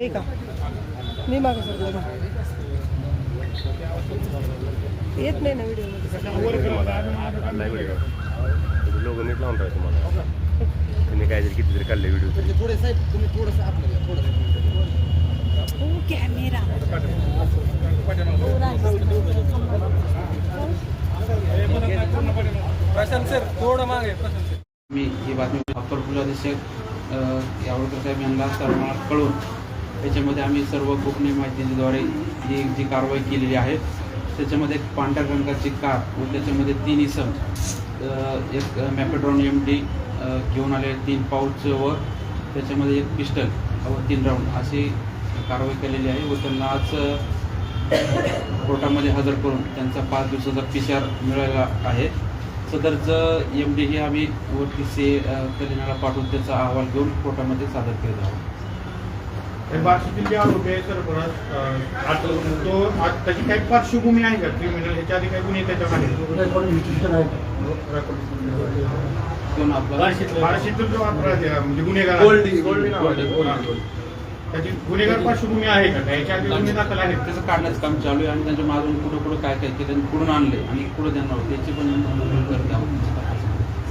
ठीक आहे मी मागे सर येत नाही ना व्हिडिओ लोक नीट लावून राहिले तुम्हाला त्यांनी काहीतरी कितीतरी काढले व्हिडिओ थोडे साहेब तुम्ही थोडंसं आपल्याला थोडं कॅमेरा प्रशांत सर थोडं मागे प्रशांत सर मी ही बातमी अप्पर पोलीस यावळकर साहेब यांना सर्वांना कळवून त्याच्यामध्ये आम्ही सर्व गोपनीय माहितीद्वारे ही जी कारवाई केलेली आहे त्याच्यामध्ये एक पांढऱ्या रंगाची कार व त्याच्यामध्ये तीन इसम एक मॅपेड्रॉन एम डी घेऊन आले तीन पाऊच व त्याच्यामध्ये एक पिस्टल व तीन राऊंड अशी कारवाई केलेली आहे व त्यांना आज कोर्टामध्ये हजर करून त्यांचा पाच दिवसाचा पी सी आर मिळाला आहे. सदरचं एम डी हे आम्ही वरती सी कलिनाला पाठवून त्याचा अहवाल घेऊन कोर्टामध्ये सादर केला आहोत बार्शीतील जे आरोपी आहे सरफराज अं, आता तो आज त्याची काही पार्श्वभूमी आहे का? क्रिमिनल ह्याच्या आधी काही गुन्हे त्याच्या घेऊन आपला? बार्शीतील जो अपराध आहे म्हणजे गुन्हेगार. त्याची गुन्हेगार पार्श्वभूमी आहे का? ह्याच्या आधी गुन्हे दाखल आहेत? त्याचं काढण्याचं काम चालू आहे आणि त्यांच्या मागून कुठं कुठं काय काय केलं कुठून आणले आणि कुठं त्यांना होते याची पण करते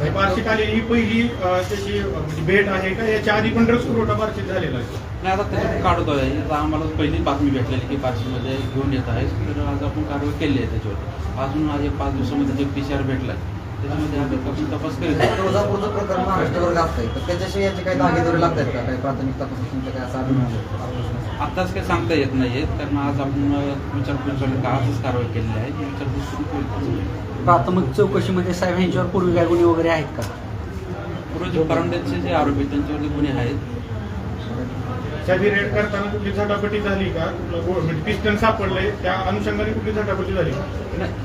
आहोत आलेली ही पहिली त्याची म्हणजे भेट आहे का? याच्या आधी पण ड्रग्स पुरवठा बार्शीत झालेला आहे. नाही आता त्याच्यात काढतो आहे. आता आम्हाला पहिली बातमी भेटलेली की पाचशेमध्ये घेऊन येत आहे. तर आज आपण कारवाई केली आहे त्याच्यावर. अजून आज एक पाच दिवसामध्ये जे पी सी आर भेटला त्याच्यामध्ये आम्ही तपास तपास करीत आहोत. तुळजापूरचं प्रकरण महाराष्ट्रावर गाजतंय तर त्याच्याशी याचे काही धागेदोरे लागतात का? काही प्राथमिक तपास काय असा आत्ताच काही सांगता येत नाही कारण आज आपण विचारपूस झाली का आजच कारवाई केलेली आहे? विचारपूस सुरू केली प्राथमिक चौकशीमध्ये साहेब यांच्यावर पूर्वी काय गुन्हे वगैरे आहेत का? पूर्वी जे परंड्याचे जे आरोपी त्यांच्यावरती गुन्हे आहेत. त्याची रेड करताना कुठली झटापटी झाली का? गो- म्हणजे पिस्टन सापडले त्या अनुषंगाने कुठली झटापटी झाली?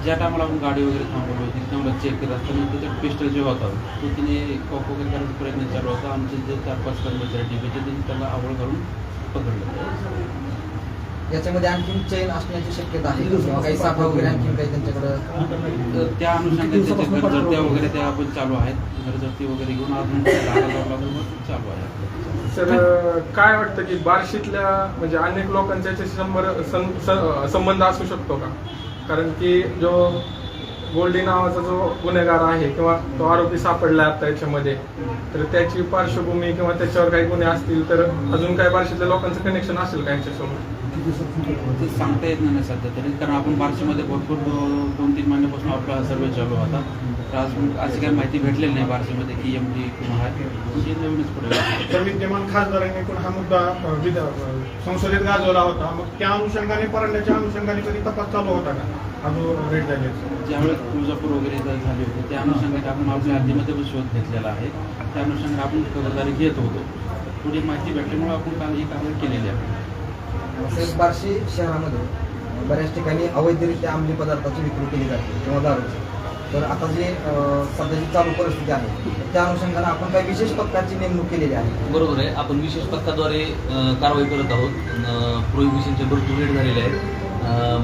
ज्या टायमाला आपण गाडी वगैरे थांबवली होती त्यामुळे चेक करत असताना त्याच्यात पिस्टल जे होता तो तिने कॉप वगैरे करायचा प्रयत्न चालू होता. आमचे जे चार पाच कर्मचारी डीबीचे त्यांनी त्याला आवड घालून पकडलं. याच्यामध्ये आणखीन चैन असण्याची शक्यता आहे? किंवा काही साठा वगैरे आणखीन काही त्यांच्याकडे त्या अनुषंगाने त्याचे वगैरे त्या आपण चालू आहेत. घरजडती वगैरे घेऊन अजून चालू आहे. सर काय वाटतं की बार्शीतल्या म्हणजे अनेक लोकांचा याच्याशी संबंध असू शकतो का? कारण की जो गोल्डी नावाचा जो गुन्हेगार आहे किंवा तो आरोपी सापडला आता याच्यामध्ये तर त्याची पार्श्वभूमी किंवा त्याच्यावर काही गुन्हे असतील तर अजून काय बार्शीतल्या लोकांचं कनेक्शन असेल का यांच्यासोबत ते सांगता येत नाही सध्या तरी कारण आपण बार्शीमध्ये भरपूर दोन तीन महिन्यापासून आपला सर्वे चालू होता तर अजून अशी काही माहिती भेटलेली नाही बार्शीमध्ये की एम डी किंवा आहे. नवीनच पडेल तर विद्यमान खासदारांनी पण हा मुद्दा संसदेत गाजवला होता. मग त्या अनुषंगाने परंड्याच्या अनुषंगाने कधी तपास चालू होता का? हा जो रेट झाले ज्यावेळेस तुळजापूर वगैरे झाले होते त्या अनुषंगाने आपण आपल्या आधीमध्ये पण शोध घेतलेला आहे. त्या अनुषंगाने आपण खबरदारी घेत होतो. थोडी माहिती भेटल्यामुळे आपण काल ही कारवाई केलेली आहे. तसेच बार्शी शहरामध्ये बऱ्याच ठिकाणी अवैधरित्या अंमली पदार्थाची विक्री केली जाते किंवा दारूची तर आता जे सध्याची चालू परिस्थिती आहे त्या अनुषंगाने आपण काही विशेष पथकाची नेमणूक केलेली आहे. बरोबर आहे. आपण विशेष पथकाद्वारे कारवाई करत आहोत. प्रोहिबिशनचे भरपूर रेट झालेले आहेत.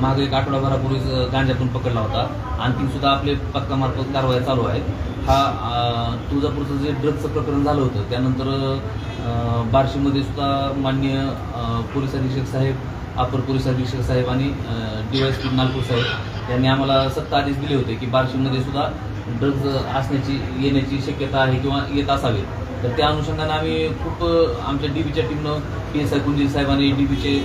मागे एक आठवडाभरापूर्वीच गांजातून पकडला होता. आणखी सुद्धा आपले पथकामार्फत कारवाई चालू आहे हा तुळजापूरचं जे ड्रग्जचं प्रकरण झालं होतं त्यानंतर बार्शीमध्ये सुद्धा मान्य पोलीस अधीक्षक साहेब अपर पोलीस अधीक्षक साहेब आणि डी वाय पी नागपूर साहेब यांनी आम्हाला सत्ता आदेश दिले होते की बार्शीमध्ये सुद्धा ड्रग्ज असण्याची येण्याची शक्यता आहे किंवा येत असावी. तर त्या अनुषंगाने आम्ही खूप आमच्या डी बीच्या टीमनं पी एस आय साहेब साहेबांनी डी बीचे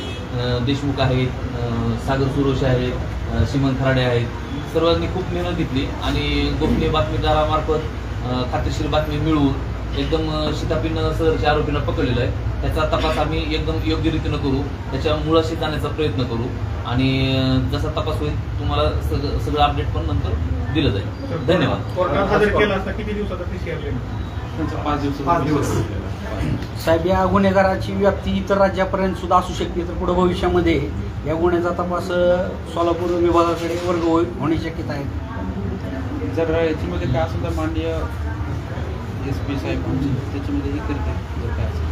देशमुख आहेत सागर सुरोश आहेत श्रीमंत खराडे आहेत. सर्वांनी खूप मेहनत घेतली आणि गोपनीय बातमीदारामार्फत खात्रीशीर बातमी मिळवून एकदम शितापीनं सरच्या आरोपींना पकडलेलं आहे. त्याचा तपास आम्ही एकदम योग्य रीतीनं करू. त्याच्या मुळाशी जाण्याचा प्रयत्न करू. आणि जसा तपास होईल तुम्हाला सगळं सगळं अपडेट पण नंतर दिलं जाईल. धन्यवाद. त्यांचा पाच दिवस. साहेब या गुन्हेगाराची व्याप्ती इतर राज्यापर्यंत सुद्धा असू शकते तर पुढे भविष्यामध्ये या गुन्ह्याचा तपास अ, सोलापूर विभागाकडे वर्ग होईल होण्याची शक्यता आहे. जर याच्यामध्ये काय असेल तर माननीय एस पी साहेब आमचे त्याच्यामध्ये हे करते जर काय असेल.